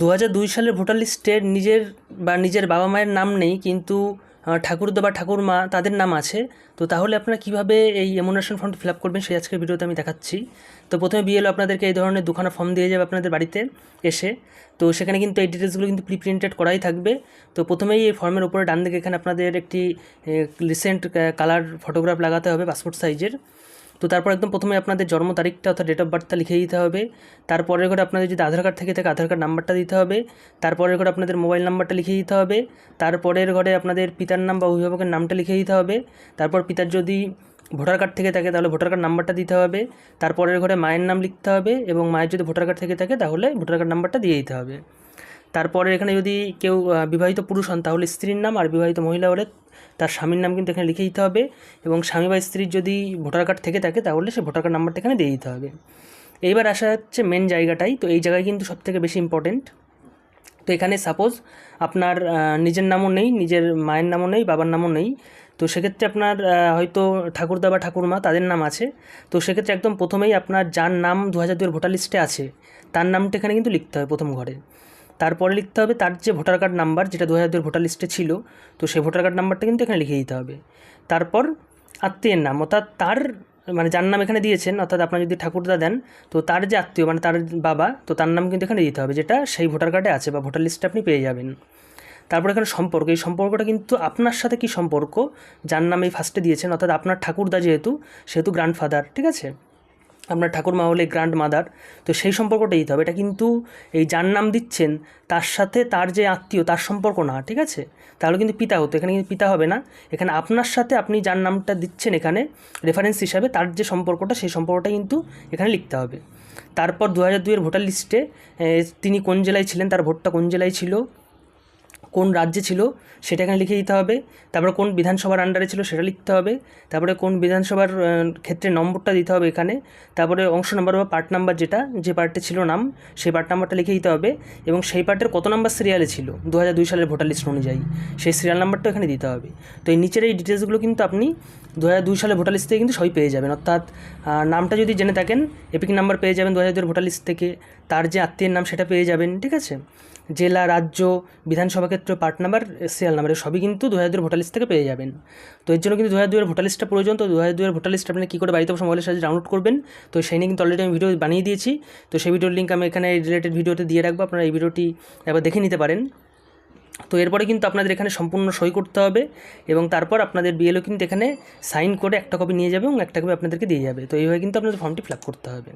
দু হাজার দুই সালের ভোটার লিস্টে নিজের বা নিজের বাবা মায়ের নাম নেই, কিন্তু ঠাকুরদা বা ঠাকুরমা তাদের নাম আছে। তো তাহলে আপনারা কীভাবে এই এমুনেশন ফর্মটি ফিল আপ করবেন সেই আজকের ভিডিওতে আমি দেখাচ্ছি। তো প্রথমে বিএলও আপনাদেরকে এই ধরনের দুখানা ফর্ম দিয়ে যাবে আপনাদের বাড়িতে এসে। তো সেখানে কিন্তু এই ডিটেলসগুলো কিন্তু প্রি প্রিন্টেড করাই থাকবে। তো প্রথমেই এই ফর্মের উপরে ডান দিকে এখানে আপনাদের একটি রিসেন্ট কালার ফটোগ্রাফ লাগাতে হবে পাসপোর্ট সাইজের তো তারপর একদম প্রথমে আপনাদের জন্ম তারিখটা অর্থাৎ ডেট অফ বার্থটা লিখে দিতে হবে। তারপরের ঘরে আপনাদের যদি আধার কার্ড থেকে থাকে, আধার কার্ড নাম্বারটা দিতে হবে। তারপরের ঘরে আপনাদের মোবাইল নাম্বারটা লিখে দিতে হবে। তারপরের ঘরে আপনাদের পিতার নাম বা অভিভাবকের নামটা লিখে দিতে হবে। তারপর পিতার যদি ভোটার কার্ড থেকে থাকে, তাহলে ভোটার কার্ড নাম্বারটা দিতে হবে। তারপরের ঘরে মায়ের নাম লিখতে হবে এবং মায়ের যদি ভোটার কার্ড থেকে থাকে, তাহলে ভোটার কার্ড নাম্বারটা দিয়ে দিতে হবে। তারপরে এখানে যদি কেউ বিবাহিত পুরুষ হন, তাহলে স্ত্রীর নাম আর বিবাহিত মহিলা হলে তার স্বামীর নাম কিন্তু এখানে লিখে দিতে হবে এবং স্বামী বা স্ত্রীর যদি ভোটার কার্ড থেকে থাকে তাহলে সে ভোটার কার্ড নাম্বারটা এখানে দিয়ে দিতে হবে। এইবার আসা হচ্ছে মেন জায়গাটাই, তো এই জায়গায় কিন্তু সবথেকে বেশি ইম্পর্টেন্ট তো এখানে সাপোজ আপনার নিজের নামও নেই, নিজের মায়ের নামও নেই, বাবার নামও নেই। তো সেক্ষেত্রে আপনার হয়তো ঠাকুরদা বা ঠাকুরমা তাদের নাম আছে। তো সেক্ষেত্রে একদম প্রথমেই আপনার যার নাম দু হাজার দুয়ের ভোটার লিস্টে আছে, তার নামটা এখানে কিন্তু লিখতে হবে প্রথম ঘরে। তারপরে লিখতে হবে তার যে ভোটার কার্ড নাম্বার যেটা দু হাজার ভোটার লিস্টে ছিল, তো সেই ভোটার কার্ড নাম্বারটা কিন্তু এখানে লিখে দিতে হবে। তারপর আত্মীয়ের নাম, অর্থাৎ তার মানে যার নাম এখানে দিয়েছেন, অর্থাৎ আপনার যদি ঠাকুরদা দেন, তো তার যে আত্মীয় মানে তার বাবা, তো তার নাম কিন্তু এখানে দিতে হবে, যেটা সেই ভোটার কার্ডে আছে বা ভোটার লিস্টে আপনি পেয়ে যাবেন। তারপর এখানে সম্পর্ক, এই সম্পর্কটা কিন্তু আপনার সাথে কি সম্পর্ক? যার নাম এই ফার্স্টে দিয়েছেন, অর্থাৎ আপনার ঠাকুরদা যেহেতু, সেহেতু গ্র্যান্ডফাদার ঠিক আছে? আপনার ঠাকুরমা হলে গ্র্যান্ড মাদার, তো সেই সম্পর্কটা দিতে হবে। এটা কিন্তু এই যার নাম দিচ্ছেন, তার সাথে তার যে আত্মীয়, তার সম্পর্ক না, ঠিক আছে? তাহলে কিন্তু পিতা হতো, এখানে কিন্তু পিতা হবে না। এখানে আপনার সাথে আপনি যার নামটা দিচ্ছেন এখানে রেফারেন্স হিসাবে, তার যে সম্পর্কটা, সেই সম্পর্কটা কিন্তু এখানে লিখতে হবে। তারপর দু হাজার দুইয়ের ভোটার লিস্টে তিনি কোন জেলায় ছিলেন, তার ভোটটা কোন জেলায় ছিল? কোন রাজ্যে ছিল সেটা এখানে লিখে দিতে হবে। তারপরে কোন বিধানসভার আন্ডারে ছিল সেটা লিখতে হবে। তারপরে কোন বিধানসভার ক্ষেত্রে নম্বরটা দিতে হবে এখানে। তারপরে অংশ নাম্বার বা পার্ট নাম্বার যেটা, যে পার্টে ছিল নাম, সেই পার্ট নাম্বারটা লিখে দিতে হবে। এবং সেই পার্টের কত নাম্বার সিরিয়ালে ছিল? দু দুই সালের ভোটার লিস্ট অনুযায়ী। সেই সিরিয়াল নাম্বারটা এখানে দিতে হবে। তো এই নিচের এই ডিটেলসগুলো কিন্তু আপনি দু সালের ভোটার লিস্ট থেকে কিন্তু সবই পেয়ে যাবেন। অর্থাৎ নামটা যদি জেনে থাকেন এপিক নাম্বার পেয়ে যাবেন দু হাজার দুই ভোটার লিস্ট থেকে। তার যে আত্মীয়ের নাম সেটা পেয়ে যাবেন, ঠিক আছে? জেলা, রাজ্য, বিধানসভা ক্ষেত্র, পার্ট নাম্বার সিরিয়াল নাম্বার সবই কিন্তু দু হাজার ভোটার লিস্ট থেকে পেয়ে যাবেন। তো এর জন্য কিন্তু দু হাজার দুয়ের ভোটার লিস্টটা প্রয়োজন। তো দু হাজার দুয়ের ভোটার লিস্ট আপনি কী করে বাড়িতে বসে মোবাইলের সাহায্যে ডাউনলোড করবেন, তো সেই নিয়ে কিন্তু অলরেডি আমি ভিডিও বানিয়ে দিয়েছি। তো সেই ভিডিওর লিঙ্ক আমি এখানে রিলেটেড ভিডিওতে দিয়ে রাখব, আপনারা এই ভিডিওটি একবার দেখে নিতে পারেন। তো এরপরে কিন্তু আপনাদের এখানে সম্পূর্ণ সই করতে হবে এবং তারপর আপনাদের বিএলও কিন্তু এখানে সাইন করে একটা কপি নিয়ে যাবে এবং একটা কপি আপনাদেরকে দিয়ে যাবে। তো এইভাবে কিন্তু আপনাদের ফর্মটি ফিল করতে হবে।